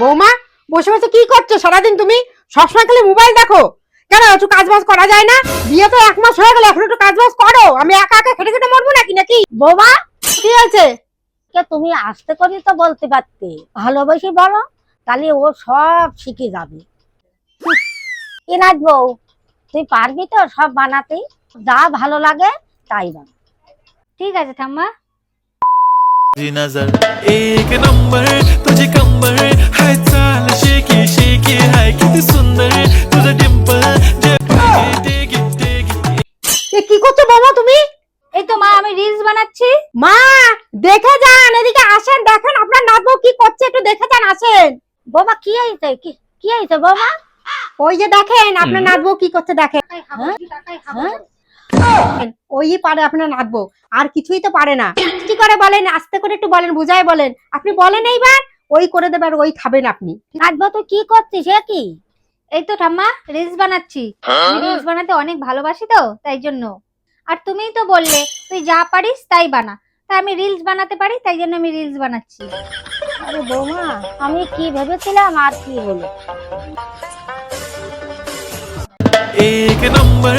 বৌমা বসে বসে কি করছো সারাদিন তুমি সবসময় খালি মোবাইল দেখো কেন একটু কাজ বাজ করা যায় না বিয়ে তো এক মাস হয়ে গেল এখন একটু কাজ বাজ করো আমি একা একা খেটে খেটে মরবো নাকি নাকি বৌমা কি আছে কে তুমি আসতে করি তো বলতে পারতে ভালোবেসে বলো তাহলে ও সব শিখে যাবে কি নাচবো তুই পারবি তো সব বানাতে যা ভালো লাগে তাই বানা ঠিক আছে ঠাম্মা तुझी नजर एक नंबर तुझी বৌমা তুমি? এই তো মা আমি রিলস বানাচ্ছি। মা দেখে যান এদিকে আসেন দেখেন আপনার নাতবউ কি করছে একটু দেখে যান আসেন। বৌমা কি হয়েছে? কি কি বৌমা? ওই যে দেখেন আপনার নাতবউ কি করছে দেখেন। হ্যাঁ? ওই পারে আপনার নাতবউ আর কিছুই তো পারে না। কি করে বলেন আস্তে করে একটু বলেন বুঝাই বলেন। আপনি বলেন এইবার ওই করে দেবে আর ওই খাবেন আপনি। নাচবো তুই কি করছিস সে কি? এই তো ঠাম্মা রিলস বানাচ্ছি। আমি রিলস বানাতে অনেক ভালোবাসি তো তাই জন্য। আর তুমিই তো বললে তুই যা পারিস তাই বানা। তা আমি রিলস বানাতে পারি তাই জন্য আমি রিলস বানাচ্ছি। আরে বৌমা আমি কি ভেবেছিলাম আর কি হলো এক নম্বর